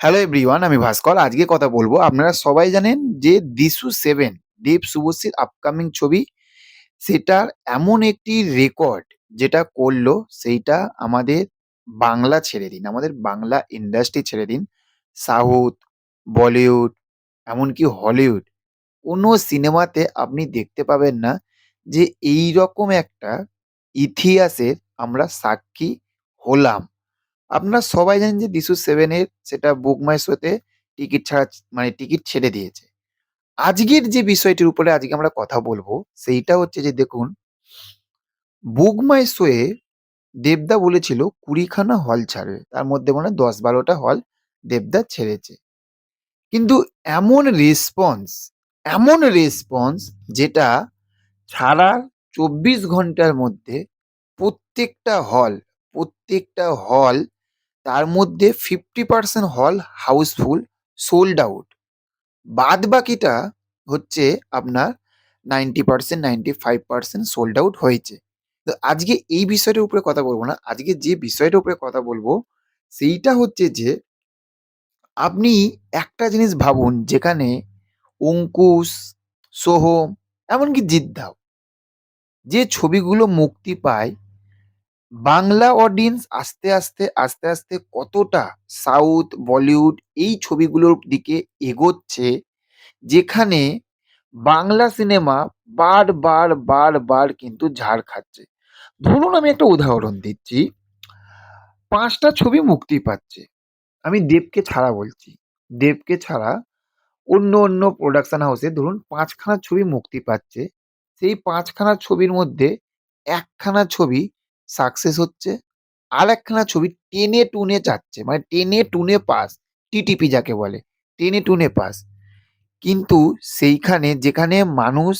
Hello everyone আমি ভাস্কর। আজকে কথা বলব, আপনারা সবাই জানেন যে দিশু সেভেন, দেব শুভশ্রীর আপকামিং ছবি, সেটার এমন একটি রেকর্ড যেটা করল, সেইটা আমাদের বাংলা ছেড়ে দিন, আমাদের বাংলা ইন্ডাস্ট্রি ছেড়ে দিন। সাউথ, বলিউড, এমনকি হলিউড, কোনো সিনেমাতে আপনি দেখতে পাবেন না যে এই রকম একটা ইতিহাসের আমরা সাক্ষী হলাম। আপনারা সবাই জানেন যে দিশু সেভেনের সেটা বুক মাই শোতে টিকিট ছাড়া মানে টিকিট ছেড়ে দিয়েছে। আজকের যে বিষয়টির উপরে আজকে আমরা কথা বলব, সেইটা হচ্ছে যে দেখুন বুক মাই শোয়ে দেবদা বলেছিল কুড়িখানা হল ছাড়বে। তার মধ্যে মনে হয় দশ বারোটা হল দেবদা ছেড়েছে। কিন্তু এমন রেসপন্স এমন রেসপন্স যেটা ছাড়ার চব্বিশ ঘণ্টার মধ্যে প্রত্যেকটা হল প্রত্যেকটা হল তার মধ্যে ফিফটি পার্সেন্ট হল হাউসফুল সোল্ড আউট বাদ বাকিটা হচ্ছে আপনার ninety percent ninety five percent sold out হয়েছে। তো আজকে এই বিষয়টার উপরে কথা বলব না। আজকে যে বিষয়টার উপরে কথা বলব, সেইটা হচ্ছে যে আপনি একটা জিনিস ভাবুন যেখানে অঙ্কুশ, সোহম, এমনকি জিদ্দাও, যে ছবিগুলো মুক্তি পায় বাংলা অডিয়েন্স আস্তে আস্তে আস্তে আস্তে কতটা সাউথ বলিউড এই ছবিগুলোর দিকে এগোচ্ছে, যেখানে বাংলা সিনেমা বার বার বার বার কিন্তু ঝাড় খাচ্ছে। ধরুন আমি একটা উদাহরণ দিচ্ছি। পাঁচটা ছবি মুক্তি পাচ্ছে। আমি দেবকে ছাড়া বলছি। দেবকে ছাড়া অন্য অন্য প্রোডাকশন হাউসে ধরুন পাঁচখানা ছবি মুক্তি পাচ্ছে। সেই পাঁচখানা ছবির মধ্যে একখানা ছবি সাকসেস হচ্ছে। আর একখানা ছবি টেনে টুনে যাচ্ছে মানে টেনে টুনে পাস টিটিপি যাকে বলে টেনে টুনে পাস কিন্তু সেইখানে যেখানে মানুষ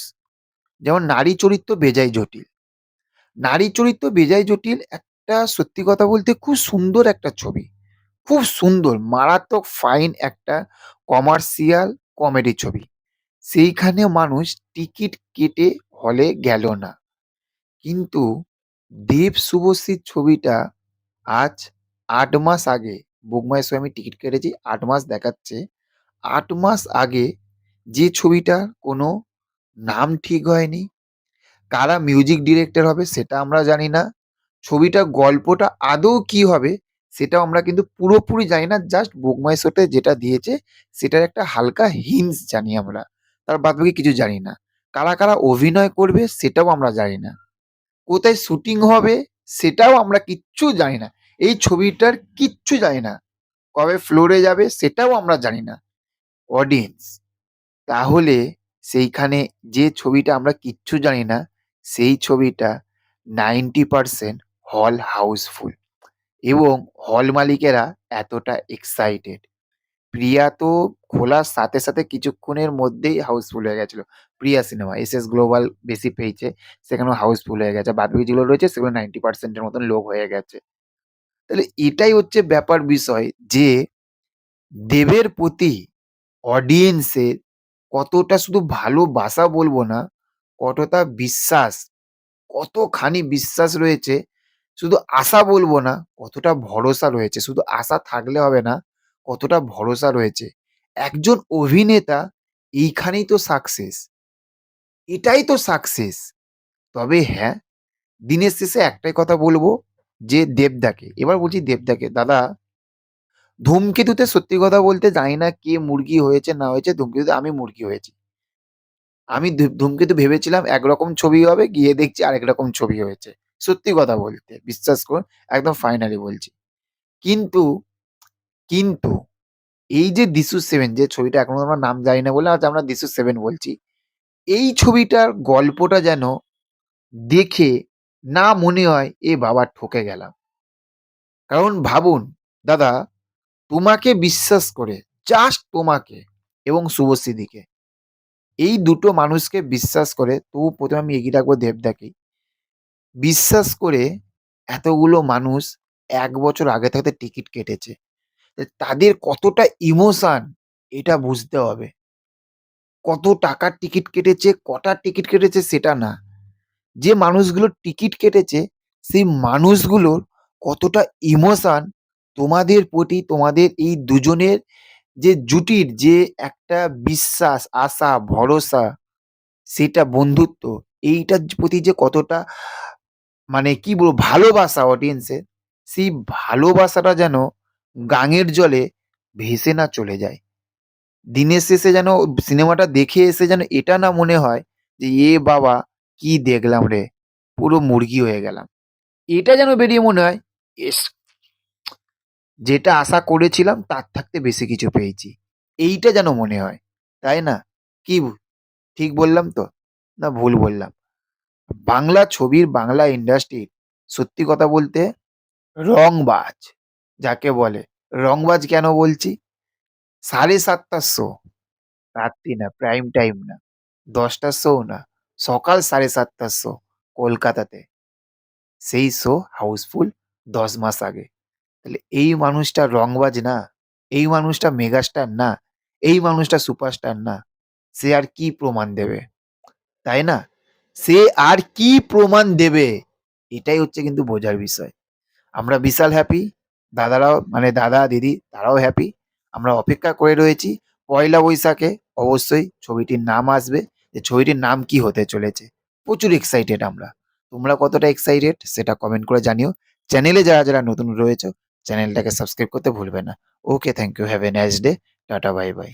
যেমন নারী চরিত্র বেজায় জটিল। নারী চরিত্র বেজায় জটিল একটা সত্যি কথা বলতে খুব সুন্দর একটা ছবি। খুব সুন্দর মারাত্মক ফাইন একটা কমার্শিয়াল কমেডি ছবি। সেইখানে মানুষ টিকিট কেটে হলে গেল না। কিন্তু দেব শুভশ্রীর ছবিটা আজ আট মাস আগে বুকমাই শো আমি টিকিট কেটেছি, আট মাস দেখাচ্ছে। আট মাস আগে যে ছবিটা কোনো নাম ঠিক হয়নি, কারা মিউজিক ডিরেক্টর হবে সেটা আমরা জানি না। ছবিটা, গল্পটা আদৌ কি হবে সেটাও আমরা কিন্তু পুরোপুরি জানি না জাস্ট বুকমাই শোতে যেটা দিয়েছে সেটার একটা হালকা হিন্স জানি আমরা, তার বাদ বাকি কিছু জানি না। কারা কারা অভিনয় করবে সেটাও আমরা জানি না। কোথায় শুটিং হবে সেটাও আমরা কিচ্ছু জানি না। এই ছবিটার কিচ্ছু জানি না। কবে ফ্লোরে যাবে সেটাও আমরা জানি না। অডিয়েন্স তাহলে সেইখানে যে ছবিটা আমরা কিচ্ছু জানি না, সেই ছবিটা নাইনটি পারসেন্ট হল হাউসফুল এবং হল মালিকেরা এতটা এক্সাইটেড প্রিয়া তো খোলার সাথে সাথে কিছুক্ষণের মধ্যেই হাউসফুল হয়ে গেছিল। Priya cinema S S global বেশি পেয়েছে, সেখানেও হাউসফুল হয়ে গেছে। বাকি যেগুলো রয়েছে, সেগুলো নাইনটি পার্সেন্টের মতন লোক হয়ে গেছে। তাহলে এটাই হচ্ছে ব্যাপার বিষয় যে, দেবের প্রতি অডিয়েন্সের কতটা শুধু ভালোবাসা বলব না, কতটা বিশ্বাস, কতখানি বিশ্বাস রয়েছে, শুধু আশা বলব না, কতটা ভরসা রয়েছে। শুধু আশা থাকলে হবে না কতটা ভরসা রয়েছে। একজন অভিনেতা, এইখানেই তো সাকসেস এটাই তো সাকসেস তবে হ্যাঁ দিনের শেষে একটাই কথা বলব যে দেবদাকে, এবার বলছি দেবদাকে, দাদা, ধূমকেতুতে সত্যি কথা বলতে জানি না কে মুরগি হয়েছে, না হয়েছে, ধূমকেতুতে আমি মুরগি হয়েছি। আমি ধূমকেতু ভেবেছিলাম একরকম ছবি হবে, গিয়ে দেখছি আরেক রকম ছবি হয়েছে। সত্যি কথা বলতে, বিশ্বাস করুন, একদম ফাইনালি বলছি। কিন্তু কিন্তু এই যে দিশু সেভেন যে ছবিটা এখনও আমরা নাম জানি না বলে আজ আমরা দিশু সেভেন বলছি, এই ছবিটার গল্পটা যেন দেখে না মনে হয় এ বাবা ঠকে গেলাম। কারণ ভাবুন, দাদা, তোমাকে বিশ্বাস করে জাস্ট তোমাকে এবং শুভশ্রীদিকে, এই দুটো মানুষকে বিশ্বাস করে, তবু প্রথমে আমি এগিয়ে রাখব দেবদাকেই বিশ্বাস করে এতগুলো মানুষ এক বছর আগে থাকতে টিকিট কেটেছে। তাদের কতটা ইমোশান এটা বুঝতে হবে। কত টাকার টিকিট কেটেছে কটার টিকিট কেটেছে সেটা না। যে মানুষগুলো টিকিট কেটেছে সেই মানুষগুলোর কতটা ইমোশান তোমাদের প্রতি তোমাদের এই দুজনের যে জুটির যে একটা বিশ্বাস, আশা, ভরসা সেটা বন্ধুত্ব এইটার প্রতি যে কতটা মানে কি বলব ভালোবাসা অডিয়েন্সের সেই ভালোবাসাটা যেন গাঙের জলে ভেসে না চলে যায়। দিনের শেষে যেন সিনেমাটা দেখে এসে যেন এটা না মনে হয় যে, "এ বাবা কি দেখলাম রে! পুরো মুরগি হয়ে গেলাম।" এটা যেন বেরিয়ে মনে হয়, এস যেটা আশা করেছিলাম তার থাকতে বেশি কিছু পেয়েছি।" এইটা যেন মনে হয়। তাই না? কি ঠিক বললাম তো? না ভুল বললাম? বাংলা ছবির বাংলা ইন্ডাস্ট্রির সত্যি কথা বলতে রংবাজ যাকে বলে। রংবাজ কেন বলছি? সাড়ে সাতটার শো। রাত্রি না, প্রাইম টাইম না। দশটার শো না। সকাল সাড়ে সাতটার শো কলকাতাতে। সেই শো হাউসফুল ১০ মাস আগে। তাহলে এই মানুষটা রংবাজ না? এই মানুষটা মেগাস্টার না? এই মানুষটা সুপারস্টার না? সে আর কি প্রমাণ দেবে? তাই না? সে আর কি প্রমাণ দেবে? এটাই হচ্ছে কিন্তু বোঝার বিষয়। আমরা বিশাল হ্যাপি। দাদারাও মানে দাদা, দিদি তারাও হ্যাপি। আমরা অপেক্ষা করে রয়েছি পয়লা বৈশাখে অবশ্যই ছবিটির নাম আসবে। যে ছবিটির নাম কি হতে চলেছে। প্রচুর এক্সাইটেড আমরা। তোমরা কতটা এক্সাইটেড সেটা কমেন্ট করে জানিও। চ্যানেলে যারা, যারা নতুন রয়েছো চ্যানেলটাকে সাবস্ক্রাইব করতে ভুলবে না। Okay thank you. Have a nice day. Tata bye, bye.